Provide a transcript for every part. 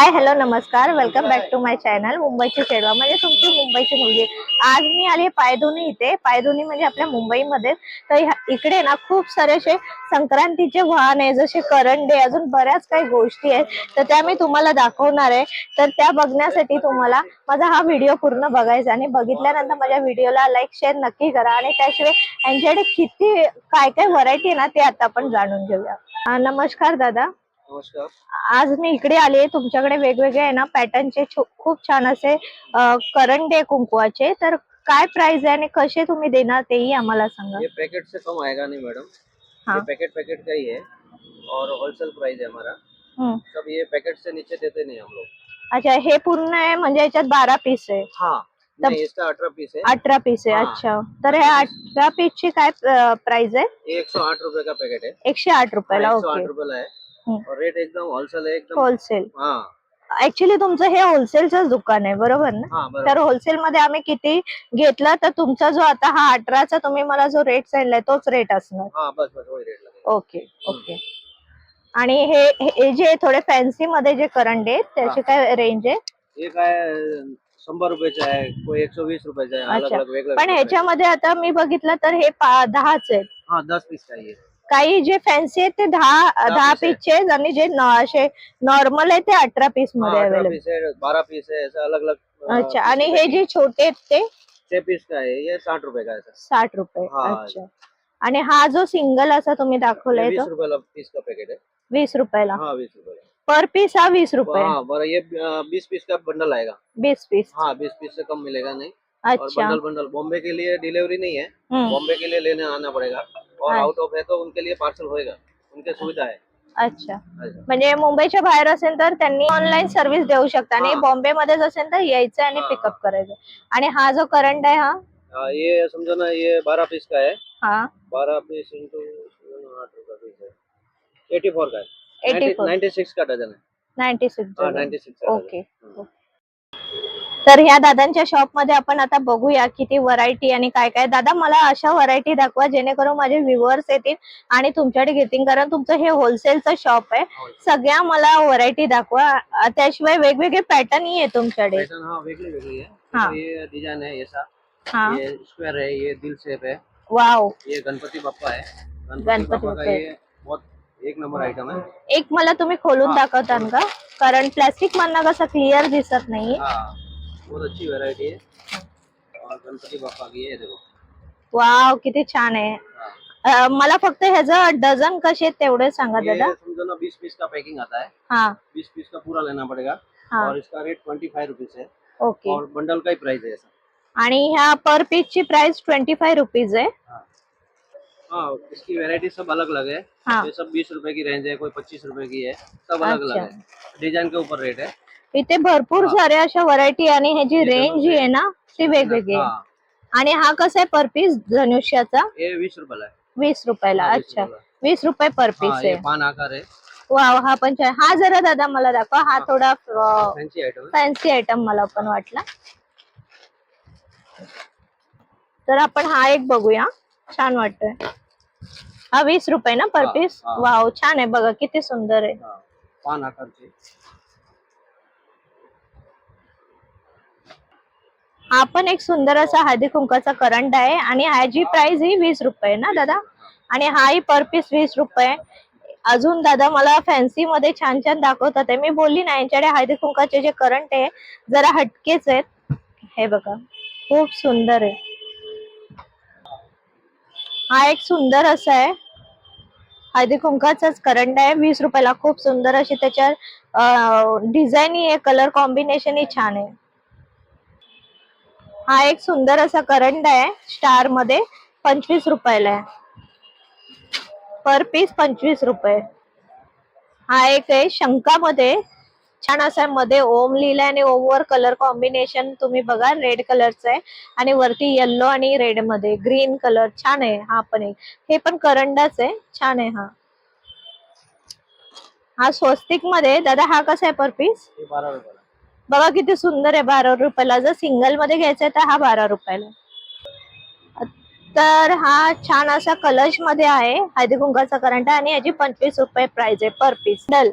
हाय hello नमस्कार. Welcome back to my channel मुंबईची चेडवा म्हणजे तुमची मुंबईची मुलगी. आज मी आली पायधुनी इथे. पायधुनी म्हणजे आपल्या मुंबईमध्ये. तर इकडे ना खूप सारे असे संक्रांतीचे वाहन आहे जसे करंडे अजून बऱ्याच काही गोष्टी आहेत. तर त्या मी तुम्हाला दाखवणार आहे. तर त्या बघण्यासाठी तुम्हाला माझा हा व्हिडिओ पूर्ण बघायचा आणि बघितल्यानंतर माझ्या व्हिडिओला लाईक शेअर नक्की करा. आणि त्याशिवाय यांच्याकडे किती काय काय व्हरायटी ना ते आता आपण जाणून घेऊया. नमस्कार दादा. नमस्कार. आज मी इकडे आले तुमच्याकडे वेगवेगळे आहे ना पॅटर्नचे खूप छान असे करंडे कुंकुवाचे. तर काय प्राइस आहे आणि कसे तुम्ही देणार तेही आम्हाला सांगा. ये पैकेट से कम आएगा नहीं मैडम हाँ। ये पैकेट पैकेट का ही है और होलसेल प्राइस है हमारा. हम्म. सब ये पैकेट से नीचे देते नहीं हम लोग. अच्छा हे पूर्ण आहे म्हणजे याच्यात बारा पीस आहे. हाँ. नहीं इसका अठारह पीस है अठरा पीस आहे. हा. अच्छा. तर ह्या अठरा पीसची काय प्राइस आहे? ये एक सौ आठ रुपए का पैकेट है एकशे आठ रुपयाला एक सौ ओके. आठ है रेट एकदम होलसेल है एकदम होलसेल हाँ. ऍक्च्युली तुमचं हे होलसेलचंच दुकान आहे बरोबर ना? हाँ तर होलसेल मध्ये आम्ही किती घेतला तर तुमचा जो आता हा अठराचा तुम्ही मला जो रेट सांगितलाय तोच रेट असणार. हाँ बस बस वही रेट लगेगा ओके ओके. आणि हे हे जे थोडे फॅन्सी मध्ये जे करंडे आहेत त्याची काय रेंज आहे ये काय शंभर रुपयाचा आहे कोई एक सौ वीस रुपयाचा आहे अलग अच्छा. अलग वेगळं पण वेगळं ह्याच्यामध्ये आता मी बघितलं तर हे पा- दहाच आहेत. हाँ दस पीस चाहिए. काही जे फॅन्सी आहेत ते दहा दहा piece आहे. पीसचे आहेत आणि जे न- असे नॉर्मल आहे ते अठरा पीसमध्ये अठारह अवेलेबल पीस है बारह पीस है ऐसा अलग अलग अच्छा आणि हे जे छोटे आहेत ते? छह पीस का है ये साठ रुपए का है सर साठ रुपये हा. अच्छा. आणि हा जो सिंगल असा तुम्ही ये दाखवलाय बीस तो? रुपए पीस का पैकेट है वीस रुपयाला. हाँ बीस रुपए पर पीस हा वीस रुपये. हाँ ये बीस पीस का बंडल आएगा बीस पीस हाँ बीस पीस से कम मिलेगा नहीं? अच्छा। बंडल बंडल बॉम्बे के लिए डिलीवरी नहीं है. बॉम्बे के लिए लेने आना पड़ेगा। और. आउट ऑफ है तो उनके लिए पार्सल होएगा। उनके सुविधा है। अच्छा. म्हणजे मुंबईच्या बाहेर असेल तर त्यांनी ऑनलाईन सर्व्हिस देऊ शकता आणि. बॉम्बे मध्येच असेल तर यायचं आणि. पिकअप करायचं. आणि हा जो करंट आहे हा? हाँ, ये समझो ना ये बारह पीस का है. हा बारह पीस इंटू आठ रुपया पीस है एटी फोर का है 84. नाइन्टी सिक्स का डजन है नाईन्टी सिक्स हाँ नाइन्टी सिक्स ओके तर ह्या दादांच्या शॉपमध्ये आपण आता बघूया किती व्हरायटी आणि काय काय. दादा मला अशा व्हरायटी दाखवा जेणेकरून माझे व्ह्युअर्स येतील आणि तुमच्याकडे घेतील. कारण तुमचं हे होलसेलचं शॉप आहे. सगळ्या मला व्हरायटी दाखवा. त्याशिवाय वेगवेगळे पॅटर्नही आहे तुमच्याकडे. पैटर्न हाँ वेगली वेगली है. हाँ. तो ये डिजाइन है. ऐसा ये स्क्वायर ये दिल शेप है वाव. ये गणपति बप्पा है गणपति गणपति बप्पा बप्पा. का। ये बहुत एक नंबर आइटम है एक मला तुम्ही खोलून. दाखवता का? कारण प्लास्टिक मधनं कसं क्लिअर दिसत नाही हाँ. बहुत अच्छी वैरायटी है। और गणपति बप्पा की है देखो। वाव किती छान आहे. हाँ। अ, मला फक्त ह्याचं डझन कसे आहेत तेवढे सांगा ये दादा. समझो ना बीस पीस का पैकिंग आता है। हा. बीस पीस का पूरा लेना पड़ेगा। हाँ। और इसका रेट ट्वेंटी फाइव रुपीज है। ओके और बंडल का ही प्राइस है ऐसा। आणि ह्या पर पीस ची प्राइस ट्वेंटी फाय रुपीज आहे. हाँ। हाँ इसकी वैरायटी सब अलग अलग है। हाँ. ये सब बीस रुपए की रेंज है कोई पच्चीस रुपए की है सब अलग अलग अच्छा. है। डिजाइन के ऊपर रेट है। इथे भरपूर. साऱ्या अशा व्हरायटी आणि ह्याची रेंज जी आहे ना ती वेगवेगळी आहे. आणि हा कसा आहे पर पीस धनुष्याचा? है वीस रुपयाला वीस अच्छा. रुपयाला. वीस रुपये पर पीस आहे. ये पान आकार है वाव हा पण छान. हा जरा दादा मला दाखवा. हा थोडा फॅन्सी आयटम मला पण वाटला. तर आपण हा एक बघूया. छान वाटतोय. हा वीस रुपये ना पर पीस. वाव छान आहे. बघा किती सुंदर आहे. पान हा पण एक सुंदर असा हळदी कुंकाचा करंट आहे आणि ह्याची प्राइस ही वीस रुपये ना दादा? आणि हाही पर पीस वीस रुपये. अजून दादा मला फॅन्सी मध्ये छान छान दाखवतात होते मी बोलली ना यांच्याकडे हळदी कुंकाचे जे करंट आहे जरा हटकेच आहेत. हे बघा खूप सुंदर आहे. हा एक सुंदर असा आहे. हळदी कुंकाचाच करंट आहे. वीस रुपयाला खूप सुंदर अशी त्याच्यावर डिझाईन ही आहे. कलर कॉम्बिनेशन ही छान आहे. हा एक सुंदर असा करंड आहे स्टारमध्ये पंचवीस रुपयाला आहे. पर पीस पंचवीस रुपये. हा एक आहे शंकामध्ये छान असा मध्ये ओम लिहिलाय आणि ओम वर कलर कॉम्बिनेशन तुम्ही बघा रेड कलरचं आहे. आणि वरती येल्लो आणि रेडमध्ये ग्रीन कलर छान आहे हा पण एक. हे पण करंडाच आहे छान आहे हा. हा स्वस्तिकमध्ये दादा हा कसा आहे पर पीस? रुपये बघा किती सुंदर आहे बारा रुपयाला. जर सिंगलमध्ये घ्यायचं आहे तर हा बारा रुपयाला तर हा छान असा कलशमध्ये आहे. हळदी कुंकाचा करंटा आणि याची पंचवीस रुपये प्राइस आहे पर पीस डल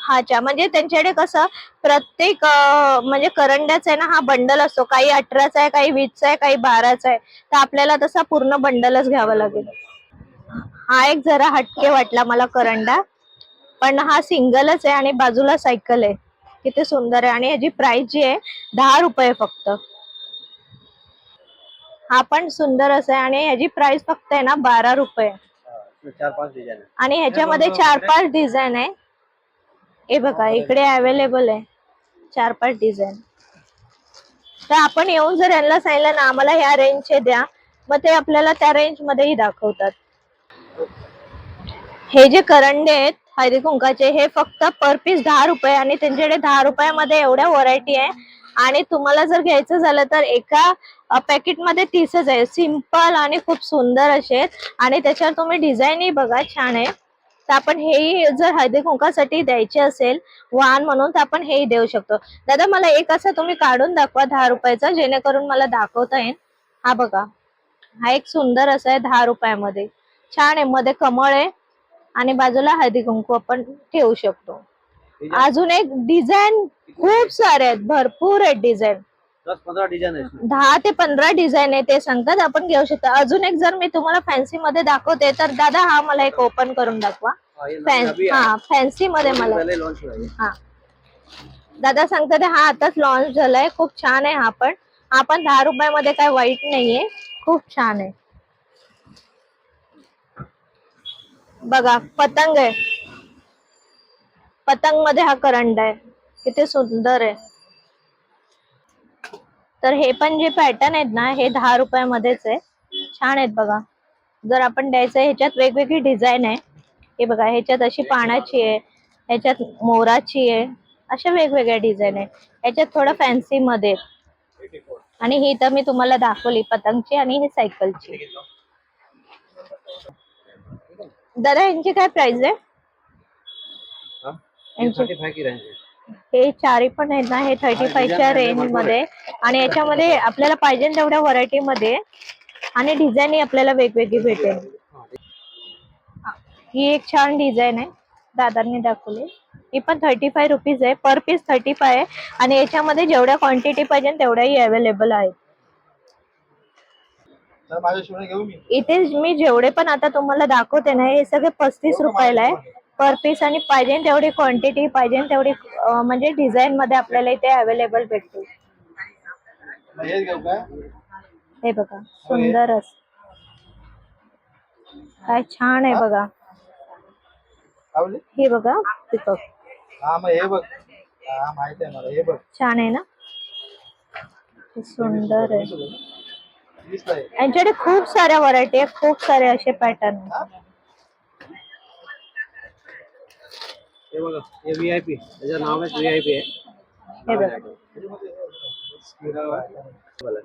हा अच्छा. म्हणजे त्यांच्याकडे कसं प्रत्येक म्हणजे करंड्याचा आहे ना हा बंडल असतो. काही अठराचा आहे काही वीसचा आहे काही बाराचा आहे. तर आपल्याला तसा पूर्ण बंडलच घ्यावा लागेल. हा एक जरा हटके वाटला मला करंडा. पण हा सिंगलच आहे आणि बाजूला सायकल आहे. किती सुंदर आहे आणि याची प्राइस जी आहे दहा रुपये फक्त. हा पण सुंदर असं आहे आणि याची प्राइस फक्त आहे ना बारा रुपये. चार पांच आणि ह्याच्यामध्ये चार पाच डिझाईन आहे. हे बघा इकडे अवेलेबल आहे. चार पाच डिझाईन तर आपण येऊन जर यांना सांगितलं ना आम्हाला ह्या रेंजचे द्या मग ते आपल्याला त्या रेंज मध्येही दाखवतात. हे जे करंडे आहेत हळदी कुंकाचे हे फक्त पर पीस दहा रुपये आणि त्यांच्याकडे दहा रुपयामध्ये एवढ्या व्हरायटी आहे. आणि तुम्हाला जर घ्यायचं झालं तर एका पॅकेटमध्ये तीसच आहे. सिंपल आणि खूप सुंदर असे आहेत. आणि त्याच्यावर तुम्ही डिझाईनही बघा छान आहे. तर आपण हेही जर हळदी कुंकासाठी द्यायचे असेल वाहन म्हणून तर आपण हेही देऊ शकतो. दादा मला एक असं तुम्ही काढून दाखवा दहा रुपयाचा जेणेकरून मला दाखवता येईल. हा बघा. हा एक सुंदर असा आहे दहा रुपयामध्ये. छान आहे. मध्ये कमळ आहे. आणि बाजूला हळदी कुंकू आपण ठेवू शकतो. अजून एक डिझाईन खूप सारे आहेत भरपूर आहेत डिझाईन दहा ते पंधरा डिझाईन आहे ते सांगतात. आपण घेऊ शकतो. अजून एक जर मी तुम्हाला फॅन्सी मध्ये दाखवते तर दादा हा मला एक ओपन करून दाखवा. हाँ, हा फॅन्सी मध्ये मला. है। हा. दादा सांगतात हा आताच लॉन्च झालाय. खूप छान आहे हा पण. हा पण दहा रुपयामध्ये काय वाईट नाहीये. खूप छान आहे. बघा पतंग आहे. पतंगमध्ये हा करंट आहे. किती सुंदर आहे. तर हे पण जे पॅटर्न आहेत ना हे दहा रुपयामध्येच आहे. छान आहेत बघा. जर आपण द्यायचं ह्याच्यात वेगवेगळी डिझाईन आहे. हे बघा ह्याच्यात अशी पानाची आहे ह्याच्यात मोराची आहे. अशा वेगवेगळ्या डिझाईन आहे ह्याच्यात थोडं फॅन्सी मध्ये आणि ही तर मी तुम्हाला दाखवली पतंगची आणि ही सायकलची दादा यांची काय प्राइस आहे? हाँ, ये यांची 35 की रेंज चारी पण आहेत ना हे थर्टी फायच्या रेंजमध्ये. आणि याच्यामध्ये आपल्याला पाहिजे तेवढ्या व्हरायटी मध्ये. आणि डिझाईन आपल्याला वेगवेगळी भेटेल. हाँ, ही एक छान डिझाईन आहे. दादांनी दाखवली. ही पण थर्टी फाय रुपीज आहे. पर पीस थर्टी फाय आहे. आणि याच्यामध्ये जेवढ्या क्वांटिटी पाहिजे तेवढ्याही अवेलेबल आहेत तर माझ्या शिवणे घेऊ मी इथे मी. जेवढे पण आता तुम्हाला दाखवते ना हे सगळे पस्तीस रुपयाला आहे. पर पीस आणि पाहिजे तेवढी क्वांटिटी पाहिजे तेवढी म्हणजे डिझाईन मध्ये आपल्याला इथे अवेलेबल काय हे बघा सुंदरच काय छान आहे बघा. हे बघा पिकअप हा मग हे बघ. हा माहिती आहे मला हे बघ. छान आहे ना? सुंदर आहे. यांच्याकडे खूप साऱ्या व्हरायटी आहे खूप सारे असे पॅटर्न हा? बघा त्याचं नाव आहे. हे बघा. बोला.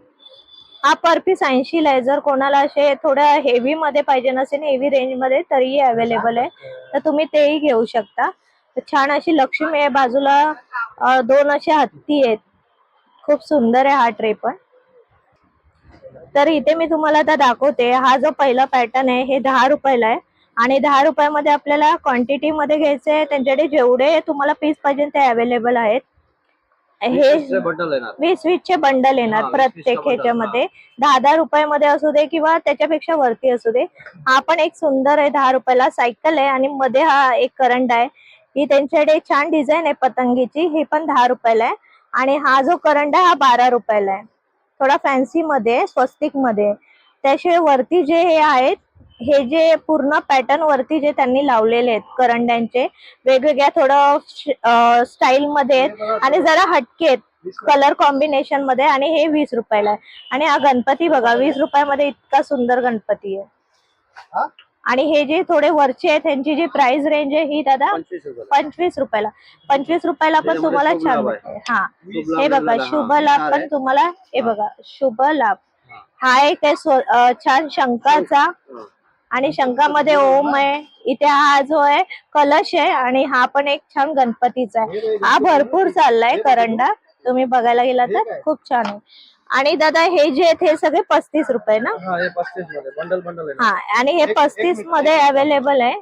हा पर पीस ऐंशी ला आहे. जर कोणाला असे थोडं हेवी मध्ये पाहिजे नसेल हेवी रेंजमध्ये तरीही अवेलेबल आहे. तर तुम्ही तेही घेऊ शकता. छान अशी लक्ष्मी आहे. बाजूला दोन असे हत्ती आहेत. खूप सुंदर आहे हा ट्रे पण. तर इथे मी तुम्हाला आता दाखवते हा जो पहिला पॅटर्न आहे हे दहा रुपयाला आहे. आणि दहा रुपयामध्ये आपल्याला क्वांटिटी मध्ये घ्यायचे आहे त्यांच्याकडे जेवढे तुम्हाला पीस पाहिजे ते अवेलेबल आहेत. हे इससे बंडल येणार. वीस वीस चे बंडल येणार वीसचा प्रत्येक ह्याच्यामध्ये. दहा दहा रुपयामध्ये असू दे किंवा त्याच्यापेक्षा वरती असू दे. हा पण एक सुंदर आहे दहा रुपयाला सायकल आहे आणि मध्ये हा एक करंट आहे. ही त्यांच्याकडे छान डिझाईन आहे पतंगीची ही पण दहा रुपयाला आहे. आणि हा जो करंट आहे हा बारा रुपयाला आहे. थोडा फॅन्सी मध्ये स्वस्तिकमध्ये. त्याशिवाय वरती जे हे आहेत हे जे पूर्ण पॅटर्न वरती जे त्यांनी लावलेले आहेत करंड्यांचे वेगवेगळ्या थोडं स्टाईल मध्ये आहेत आणि जरा हटके आहेत कलर कॉम्बिनेशनमध्ये आणि हे वीस रुपयाला आहे. आणि हा गणपती बघा वीस रुपयामध्ये इतका सुंदर गणपती आहे. आणि हे जे थोडे वरचे आहेत त्यांची जी प्राइस रेंज आहे ही दादा पंचवीस रुपये पंचवीस रुपयाला पंचवीस रुपयाला पण त्याच्यामध्ये तुम्हाला छान. भेटते हा हे बघा शुभ. लाभ पण. तुम्हाला हे. बघा शुभ लाभ हा. एक आहे छान शंकाचा. आणि शंकामध्ये ओम आहे इथे हा जो आहे कलश आहे आणि हा पण एक छान गणपतीचा आहे हा भरपूर चाललाय करंडा तुम्ही बघायला गेला तर खूप छान आहे आणि दादा हे जे आहेत हे सगळे पस्तीस रुपये ना? हा हे पस्तीसमध्ये बंडल बंडल आहे. हा आणि हे एक- पस्तीसमध्ये अवेलेबल आहे.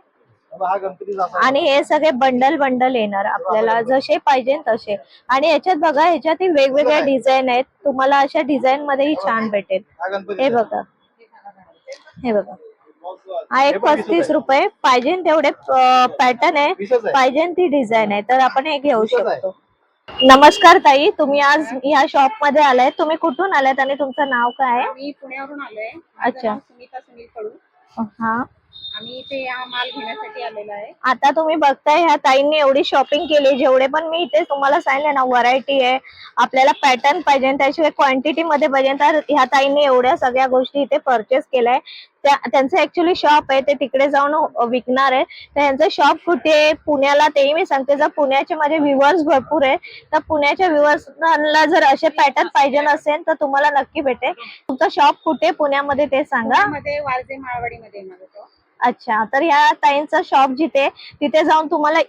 बाबा, हा गणपती जाता. आणि हे सगळे बंडल बंडल येणार आपल्याला. जसे पाहिजे तसे. आणि याच्यात बघा ह्याच्यात ही वेगवेगळ्या डिझाईन आहेत. तुम्हाला अशा डिझाईन मध्येही छान भेटेल. हा गणपती हे बघा. हे बघा. हा एक पस्तीस रुपये. पाहिजे तेवढे पॅटर्न आहे. वीसच आहे. पाहिजे ती डिझाईन आहे. तर आपण हे घेऊ. शकतो. नमस्कार ताई तुम्ही आज ह्या शॉपमध्ये आलाय. तुम्ही कुठून आलात आणि तुमचं नाव काय आहे? आम्ही पुण्यावरून आलोय अच्छा. नाव सुनीता सुनील कडू हा. आम्ही इथे हा माल घेण्यासाठी आलेलो आहे. आता तुम्ही बघताय ह्या ताईंनी एवढी शॉपिंग केली जेवढे पण मी इथे तुम्हाला सांगितले ना व्हरायटी आहे आपल्याला पॅटर्न पाहिजे त्याशिवाय क्वांटिटी मध्ये पाहिजे तर ह्या ताईंनी एवढ्या सगळ्या गोष्टी इथे परचेस केल्याय त्या त्यांचं ऍक्च्युली शॉप आहे ते तिकडे जाऊन विकणार आहे. तर यांचं शॉप कुठे आहे? पुण्याला तेही मी सांगते. जर पुण्याचे माझे व्ह्युअर्स भरपूर आहे तर पुण्याच्या व्ह्युअर्सला जर असे पॅटर्न पाहिजे असेल तर तुम्हाला नक्की भेटेल. तुमचं शॉप कुठे पुण्यामध्ये ते सांगा. पुण्यामध्ये वारजे माळवाडीमध्ये अच्छा तर ह्या ताईंचं शॉप जिथे तिथे जाऊन तुम्हाला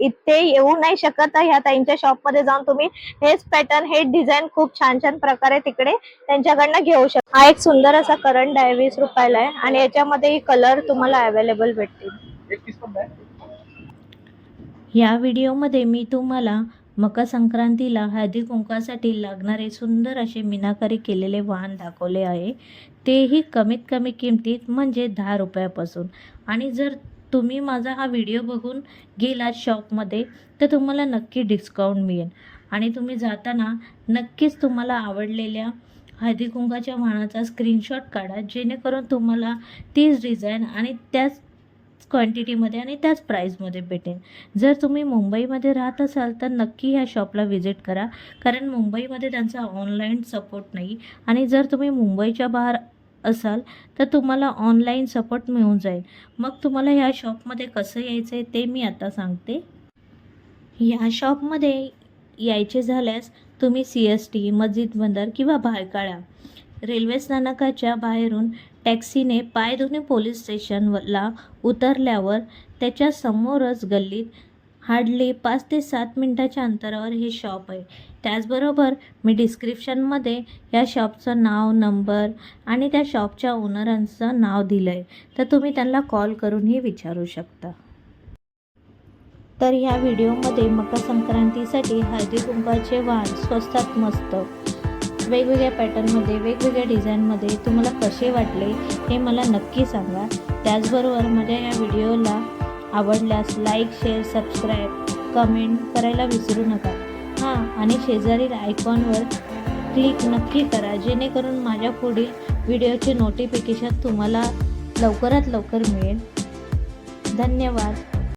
इथे येऊ नाही शकत. तर ह्या ताईंच्या शॉपमध्ये जाऊन तुम्ही हेच पॅटर्न हे डिझाईन खूप छान छान प्रकारे तिकडे त्यांच्याकडनं घेऊ शकता. हा एक सुंदर असा करंट आहे वीस रुपयाला आहे आणि याच्यामध्ये कलर तुम्हाला अवेलेबल भेटतील. या व्हिडिओमध्ये मी तुम्हाला मकर संक्रांतीला हळदी कुंकासाठी लागणारे सुंदर असे मीनाकारी केलेले वाहन दाखवले आहे. तेही कमीत कमी किमतीत म्हणजे दहा रुपयापासून. आणि जर तुम्ही माझा हा व्हिडिओ बघून गेलात शॉपमध्ये तर तुम्हाला नक्की डिस्काउंट मिळेल. आणि तुम्ही जाताना नक्कीच तुम्हाला आवडलेल्या हळदी कुंकाच्या वाहनाचा स्क्रीनशॉट काढा जेणेकरून तुम्हाला तीच डिझाईन आणि त्याच क्वांटिटीमध्ये आणि त्याच प्राईजमध्ये भेटेल. जर तुम्ही मुंबईमध्ये राहत असाल तर नक्की ह्या शॉपला व्हिजिट करा कारण मुंबईमध्ये त्यांचा ऑनलाईन सपोर्ट नाही. आणि जर तुम्ही मुंबईच्या बाहेर असाल तर तुम्हाला ऑनलाईन सपोर्ट मिळून जाईल. मग तुम्हाला ह्या शॉपमध्ये कसं यायचं आहे ते मी आता सांगते. ह्या शॉपमध्ये यायचे झाल्यास तुम्ही सी एस टी मस्जिद बंदर किंवा भायकाळा रेल्वे स्थानकाच्या बाहेरून टॅक्सीने पायधुनी पोलीस स्टेशनला उतरल्यावर त्याच्या समोरच गल्लीत हार्डली पाच ते सात मिनटाच्या अंतरावर हे शॉप आहे. त्याचबरोबर मी डिस्क्रिप्शनमध्ये या शॉपचं नाव नंबर आणि त्या शॉपच्या ओनरांचं नाव दिलं आहे तर तुम्ही त्यांना कॉल करूनही विचारू शकता. तर ह्या व्हिडिओमध्ये मकर संक्रांतीसाठी हळदी कुंभाचे वाण स्वस्तात मस्त. वेगवेगळ्या पॅटर्नमध्ये वेगवेगळ्या डिझाईनमध्ये तुम्हाला कसे वाटले हे मला नक्की सांगा. त्याचबरोबर माझ्या या व्हिडिओला आवडल्यास लाईक शेअर सबस्क्राईब कमेंट करायला विसरू नका. हां आणि शेजारील आयकॉनवर क्लिक नक्की करा जेणेकरून माझ्या पुढील व्हिडिओचे नोटिफिकेशन तुम्हाला लवकरात लवकर मिळेल. धन्यवाद.